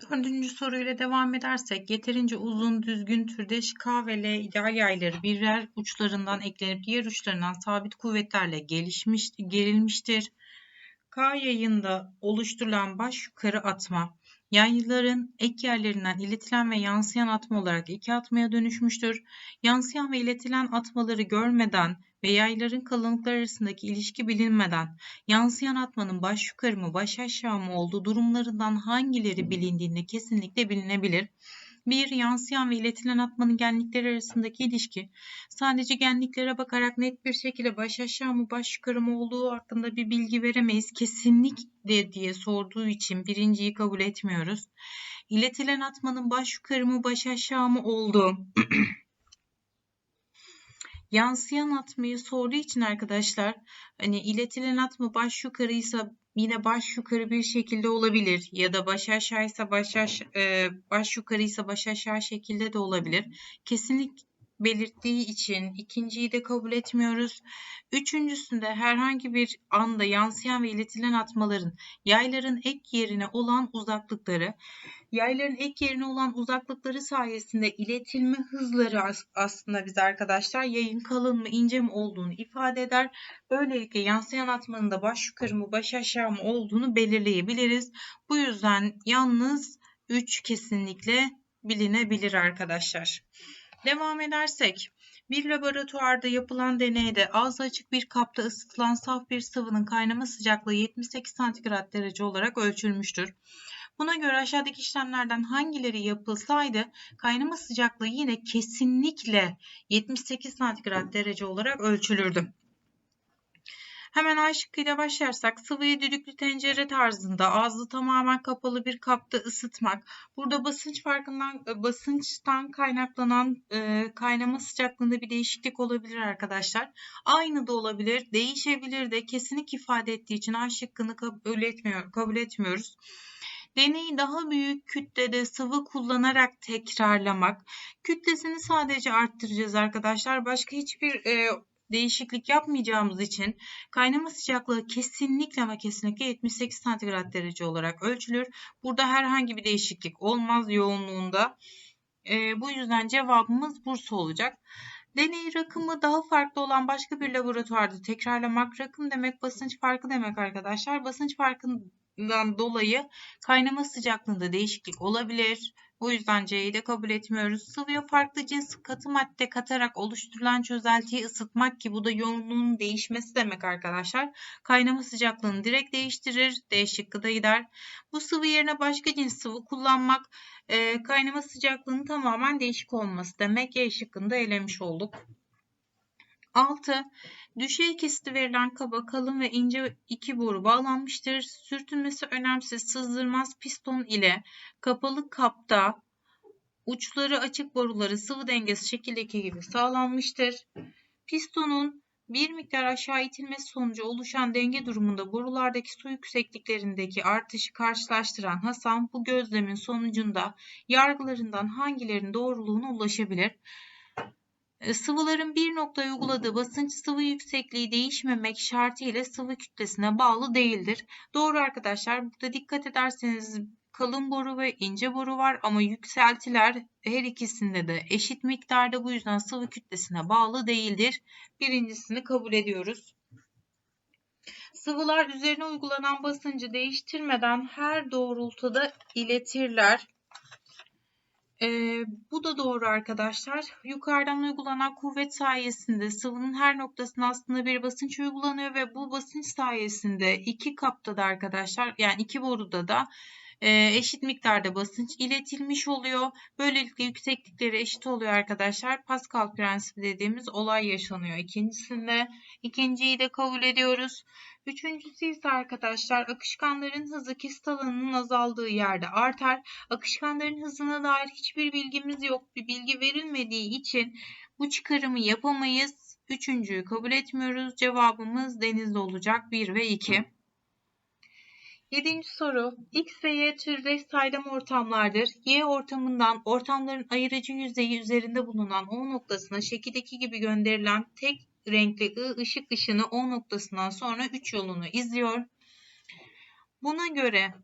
Dördüncü soruyla devam edersek yeterince uzun düzgün türdeş K ve L ideal yayları birer uçlarından eklenip diğer uçlarından sabit kuvvetlerle gelişmiş, gerilmiştir. K yayında oluşturulan baş yukarı atma yayların ek yerlerinden iletilen ve yansıyan atma olarak iki atmaya dönüşmüştür. Yansıyan ve iletilen atmaları görmeden ve yayların kalınlıklar arasındaki ilişki bilinmeden yansıyan atmanın baş yukarı mı baş aşağı mı olduğu durumlarından hangileri bilindiğinde kesinlikle bilinebilir. Bir, yansıyan ve iletilen atmanın genlikleri arasındaki ilişki. Sadece genliklere bakarak net bir şekilde baş aşağı mı baş yukarı mı olduğu hakkında bir bilgi veremeyiz. Kesinlikle diye sorduğu için birinciyi kabul etmiyoruz. İletilen atmanın baş yukarı mı baş aşağı mı olduğu. Yansıyan atmayı sorduğu için arkadaşlar hani iletilen atma baş yukarıysa yine baş yukarı bir şekilde olabilir ya da baş aşağıysa baş aşağı e, baş yukarıysa baş aşağı şekilde de olabilir. Kesinlik belirttiği için ikinciyi de kabul etmiyoruz. Üçüncüsünde herhangi bir anda yansıyan ve iletilen atmaların yayların ek yerine olan uzaklıkları, yayların ek yerine olan uzaklıkları sayesinde iletilme hızları aslında biz arkadaşlar yayın kalın mı ince mi olduğunu ifade eder. Böylelikle yansıyan atmanın da baş yukarı mı baş aşağı mı olduğunu belirleyebiliriz. Bu yüzden yalnız 3 kesinlikle bilinebilir arkadaşlar. Devam edersek bir laboratuvarda yapılan deneyde ağzı açık bir kapta ısıtılan saf bir sıvının kaynama sıcaklığı 78 santigrat derece olarak ölçülmüştür. Buna göre aşağıdaki işlemlerden hangileri yapılsaydı kaynama sıcaklığı yine kesinlikle 78 santigrat derece olarak ölçülürdü. Hemen A şıkkıyla başlarsak sıvıyı düdüklü tencere tarzında ağzı tamamen kapalı bir kapta ısıtmak. Burada basınç farkından e, basınçtan kaynaklanan e, kaynama sıcaklığında bir değişiklik olabilir arkadaşlar. Aynı da olabilir, değişebilir de kesinlik ifade ettiği için A şıkkını kabul, etmiyor, kabul etmiyoruz. Deneyi daha büyük kütlede sıvı kullanarak tekrarlamak. Kütlesini sadece arttıracağız arkadaşlar. Başka hiçbir e, değişiklik yapmayacağımız için kaynama sıcaklığı kesinlikle ama kesinlikle 78 santigrat derece olarak ölçülür. Burada herhangi bir değişiklik olmaz yoğunluğunda. E, bu yüzden cevabımız Bursa olacak. Deney rakımı daha farklı olan başka bir laboratuvarda tekrarlamak. Rakım demek basınç farkı demek arkadaşlar. Basınç farkından dolayı kaynama sıcaklığında değişiklik olabilir. O yüzden C'yi de kabul etmiyoruz. Sıvıya farklı cins katı madde katarak oluşturulan çözeltiyi ısıtmak ki bu da yoğunluğun değişmesi demek arkadaşlar. Kaynama sıcaklığını direkt değiştirir. D şıkkı da gider. Bu sıvı yerine başka cins sıvı kullanmak e, kaynama sıcaklığının tamamen değişik olması demek. E şıkkını da elemiş olduk. 6. Düşey kesiti verilen kaba kalın ve ince iki boru bağlanmıştır. Sürtünmesi önemsiz sızdırmaz piston ile kapalı kapta uçları açık boruları sıvı dengesi şekildeki gibi sağlanmıştır. Pistonun bir miktar aşağı itilmesi sonucu oluşan denge durumunda borulardaki su yüksekliklerindeki artışı karşılaştıran Hasan bu gözlemin sonucunda yargılarından hangilerinin doğruluğuna ulaşabilir? E, sıvıların bir noktaya uyguladığı basınç sıvı yüksekliği değişmemek şartı ile sıvı kütlesine bağlı değildir. Doğru arkadaşlar. Burada dikkat ederseniz kalın boru ve ince boru var ama yükseltiler her ikisinde de eşit miktarda bu yüzden sıvı kütlesine bağlı değildir. Birincisini kabul ediyoruz. Sıvılar üzerine uygulanan basıncı değiştirmeden her doğrultuda iletirler. Ee, bu da doğru arkadaşlar. Yukarıdan uygulanan kuvvet sayesinde sıvının her noktasına aslında bir basınç uygulanıyor ve bu basınç sayesinde iki kapta da arkadaşlar yani iki boruda da eşit miktarda basınç iletilmiş oluyor. Böylelikle yükseklikleri eşit oluyor arkadaşlar. Pascal prensibi dediğimiz olay yaşanıyor ikincisinde. İkinciyi de kabul ediyoruz. Üçüncüsü ise arkadaşlar akışkanların hızı kesit alanının azaldığı yerde artar. Akışkanların hızına dair hiçbir bilgimiz yok. Bir bilgi verilmediği için bu çıkarımı yapamayız. Üçüncüyü kabul etmiyoruz. Cevabımız denizde olacak 1 ve 2. Yedinci soru. X ve Y türdeş saydam ortamlardır. Y ortamından ortamların ayırıcı yüzeyi üzerinde bulunan O noktasına şekildeki gibi gönderilen tek renkli I ışık ışını O noktasından sonra 3 yolunu izliyor. Buna göre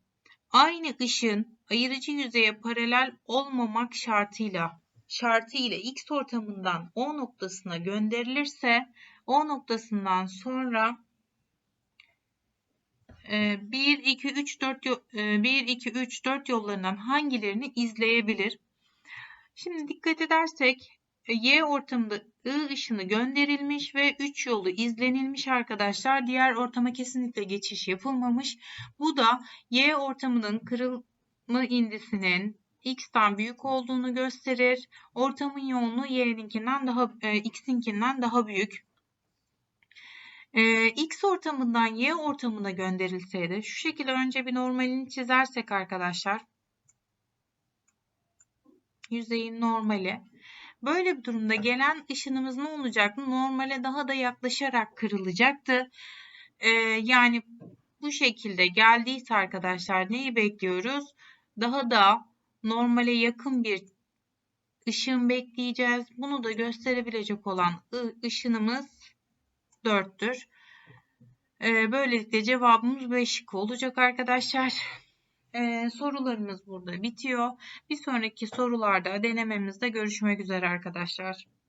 aynı ışın ayırıcı yüzeye paralel olmamak şartıyla şartı ile x ortamından O noktasına gönderilirse O noktasından sonra 1, 2, 3, 4 1, 2, 3, 4 yollarından hangilerini izleyebilir? Şimdi dikkat edersek e, Y ortamında I ışını gönderilmiş ve 3 yolu izlenilmiş arkadaşlar. Diğer ortama kesinlikle geçiş yapılmamış. Bu da Y ortamının kırılma indisinin x'ten büyük olduğunu gösterir. Ortamın yoğunluğu y'ninkinden daha e, x'inkinden daha büyük. E, x ortamından y ortamına gönderilseydi şu şekilde önce bir normalini çizersek arkadaşlar yüzeyin normali. Böyle bir durumda gelen ışınımız ne olacaktı? Normale daha da yaklaşarak kırılacaktı. Ee, yani bu şekilde geldiyse arkadaşlar neyi bekliyoruz? Daha da normale yakın bir ışın bekleyeceğiz. Bunu da gösterebilecek olan ışınımız 4'tür. Ee, böylelikle cevabımız 5 olacak arkadaşlar. Ee, sorularımız burada bitiyor. Bir sonraki sorularda denememizde görüşmek üzere arkadaşlar.